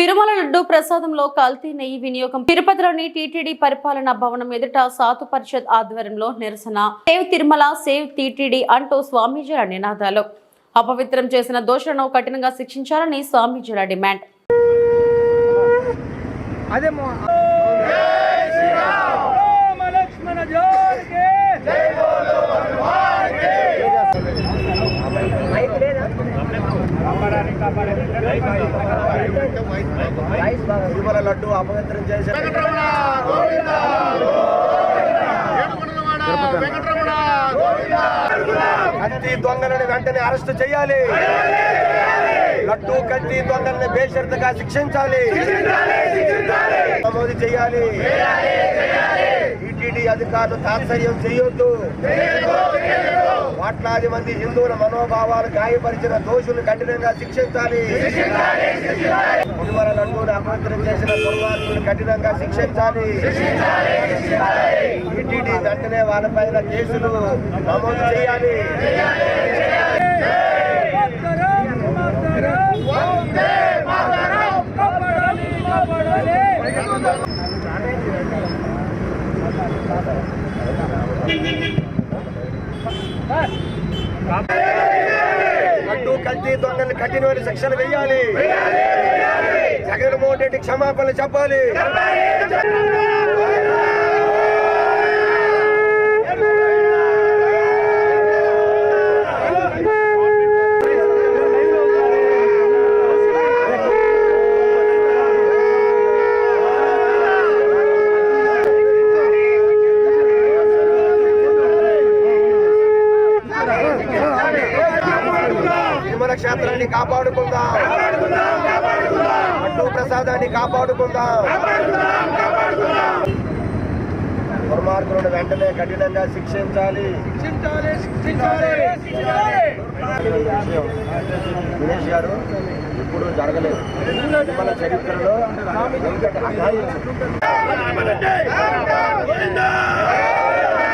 తిరుమల లడ్డు ప్రసాదంలో కల్తీ నెయ్యి వినియోగం. తిరుపతిలోని టీటీడీ పరిపాలనా భవనం ఎదుట సాతు పరిషత్ ఆధ్వర్యంలో నిరసన. సేవ్ తిరుమల సేవ్ టీటీడీ అంటూ స్వామీజీల నినాదాలు. అపవిత్రం చేసిన దోషులను కఠినంగా శిక్షించాలని స్వామీజీల డిమాండ్. తిరుమల లడ్డు అపవిత్రం చేసే కత్తి దొంగలను వెంటనే అరెస్ట్ చేయాలి. లడ్డు కత్తి దొంగల్ని బేషరతుగా శిక్షించాలి. నమోదు చేయాలి. టీటీడీ అధికారులు తాత్సర్యం చేయొద్దు. కోట్లాది మంది హిందువుల మనోభావాలు గాయపరిచిన దోషులు కఠినంగా శిక్షించాలి. తిరుమల లడ్డూని అపవిత్రం చేసిన దుర్మార్గులు కఠినంగా శిక్షించాలి. టీటీడీ వెంటనే వాళ్ళపైన కేసులు నమోదు చేయాలి. లడ్డు కల్తీ దొంగల్ని కఠినమైన శిక్షలు వేయాలి. జగన్మోహన్ రెడ్డి క్షమాపణలు చెప్పాలి. క్షేత్రాన్ని కాపాడుకుందాం. లడ్డు ప్రసాదాన్ని కాపాడుకుందాం. దుర్మార్గులను వెంటనే కఠినంగా శిక్షించాలి. దినేష్ గారు ఇప్పుడు జరగలేదు. తిరుమల చరిత్రలో.